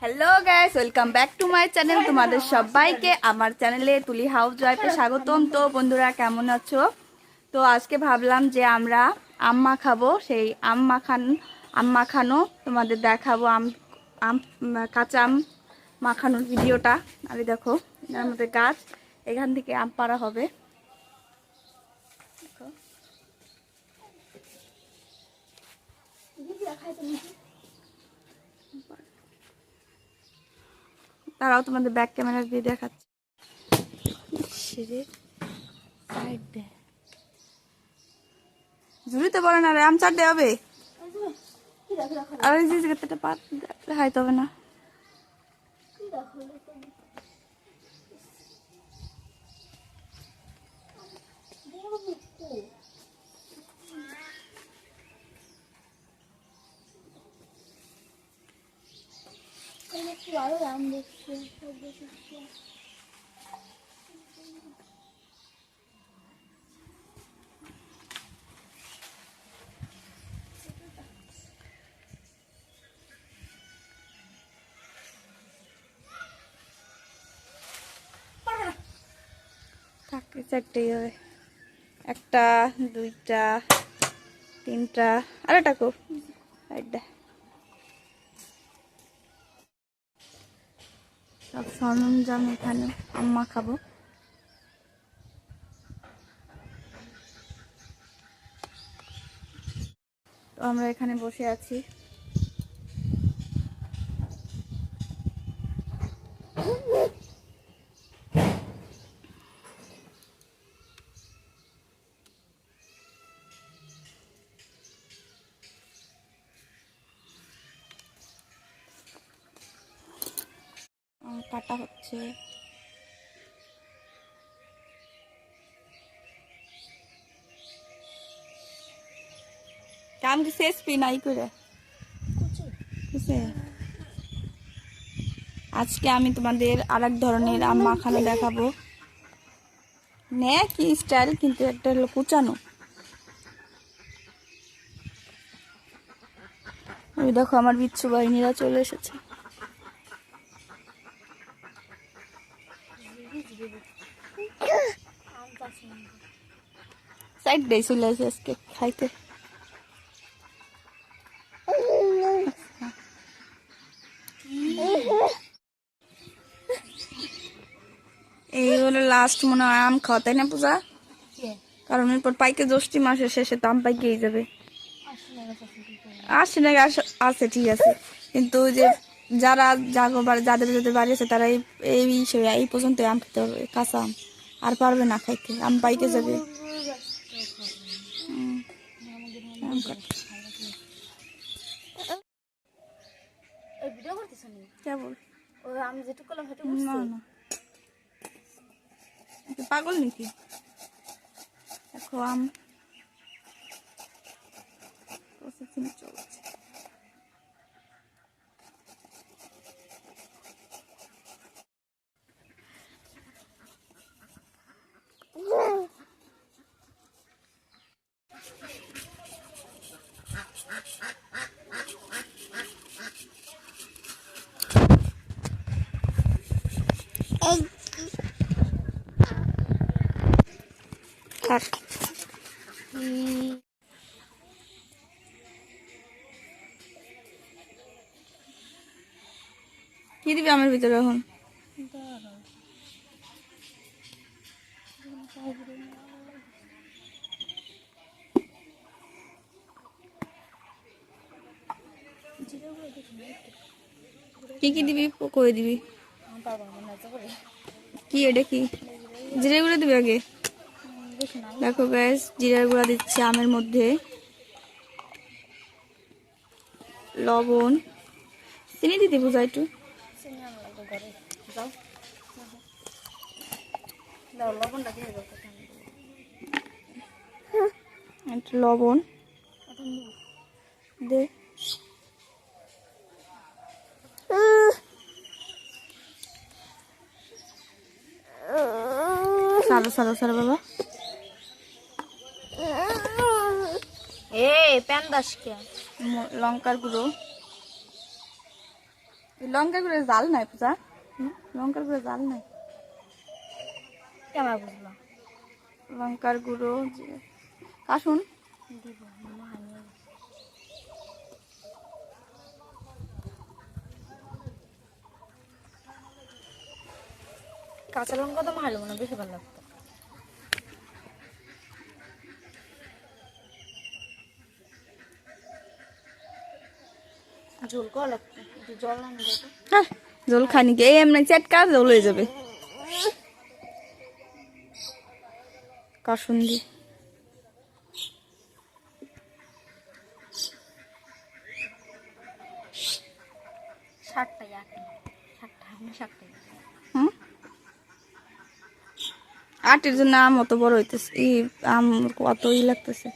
Hello guys welcome back to my channel তোমাদের সবাইকে আমার চ্যানেলে তুলি হাউস ওয়াইফে স্বাগতম। তো বন্ধুরা, কেমন আছো? তো আজকে ভাবলাম যে আমরা আম মাখাবো, সেই আম মাখান, আম মাখানো। তোমাদের দেখাবো আম আম, কাঁচা আম মাখানোর ভিডিওটা। আর দেখো, এর মধ্যে গাছ, এখান থেকে আম পাড়া হবে। তারাও তোমাদের ব্যাক ক্যামেরা দিয়ে দেখাচ্ছে। ঝুড়িতে বলে না রে আম চারটে হবে। আর পাত দেখাইতে হবে না। থাকলে চারটেই হবে। একটা দুইটা তিনটা আর একটা কো একটা সব সরঞ্জাম এখানে আম্মা খাব। তো আমরা এখানে বসে আছি। কাটা হচ্ছে। কাম কি শেষ পি নাই করে। আজকে আমি তোমাদের আর এক ধরনের আম মাখানো দেখাবো। নে কি স্টাইল কিন্তু একটা হলো কুচানো। ওই দেখো আমার বিচ্ছু বাহিনীরা চলে এসেছে। সাইড দিয়ে চলে আসে আজকে খাইতে এই হলো লাস্ট মনে হয় আম খাওয়া তাই না পূজা? কারণ এরপর পাইকে জ্যৈষ্ঠী মাসের শেষে তো আম পাইকেই যাবে। আসছে না আস- আছে ঠিক আছে। কিন্তু ওই যে যারা জাগো যাদের যাদের বাড়ি আছে তারা এই এই এই পর্যন্ত আম খেতে পারবে কাঁচা আম। আর পারবে না খাইতে আম পাইকে যাবে। পাগল নাকি? দেখো আম প্রসেসিং চলছে। থাক কি দিবি আমার ভিতরে এখন? কি কি দিবি? করে দিবি? কি এটা কি? জিরে গুঁড়ো দিবি আগে? দেখো গ্যাস জিরার গুঁড়া দিচ্ছি আমের মধ্যে। লবণ। চিনি দিতে বোঝা। একটু লবণ। দে। সারো সারো সারো বাবা। প্যান দাস কে ম- লঙ্কার গুঁড়ো। লঙ্কা করে জাল নাই পূজা। লঙ্কার গুঁড়ো জাল নাই। কেমন বুঝলাম লঙ্কার গুঁড়ো কাশুন কাঁচা লঙ্কা তো ভালো না বেশি ভালো লাগতো ঝোল করা লাগতো একটু জল হ্যাঁ, জল খানি কে? এমনি চেটকা জল হয়ে যাবে। কাশুন দি ষাটটা আটটা ষাটটা আমরা ষাটটা হুম? আটের জন্য আম অত বড় হইতেছে আম কত ই লাগতেছে?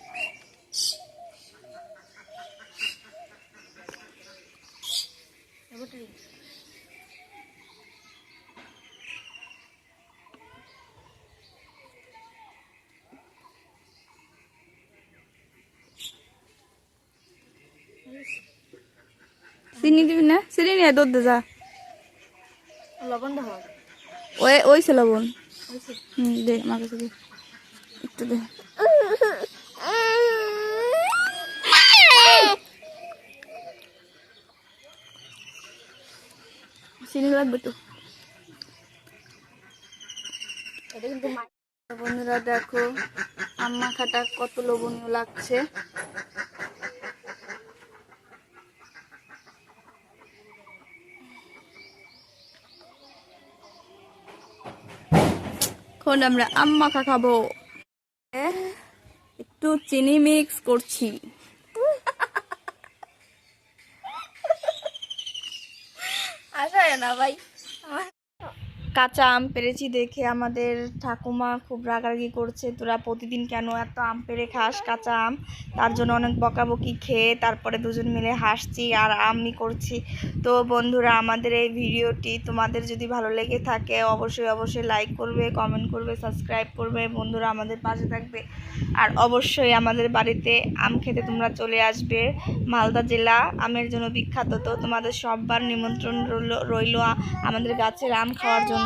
চিনি দিবি না? চিনি নিয়ে দুধ দে, যা। লবণ ওই ওই সে লবণ। হুম, দে আমার কাছে দে। একটু দে। চিনি লাগবে তো। বন্ধুরা দেখো, আম্মা খাটা কত লোভনীয় লাগছে। এখন আমরা আম্মা খা খাব। এ, একটু চিনি মিক্স করছি। আসা না ভাই। কাঁচা আম পেরেছি দেখে আমাদের ঠাকুমা খুব রাগারাগি করছে, তোরা প্রতিদিন কেন এত আম পেরে খাস কাঁচা আম? তার জন্য অনেক বকাবকি খেয়ে তারপরে দুজন মিলে হাসছি আর আমি করছি। তো বন্ধুরা, আমাদের এই ভিডিওটি তোমাদের যদি ভালো লেগে থাকে, অবশ্যই অবশ্যই লাইক করবে কমেন্ট করবে সাবস্ক্রাইব করবে। বন্ধুরা, আমাদের পাশে থাকবে। আর অবশ্যই আমাদের বাড়িতে আম খেতে তোমরা চলে আসবে। মালদা জেলা আমের জন্য বিখ্যাত। তো তোমাদের সববার নিমন্ত্রণ রইল রইল আমাদের গাছের আম খাওয়ার জন্য।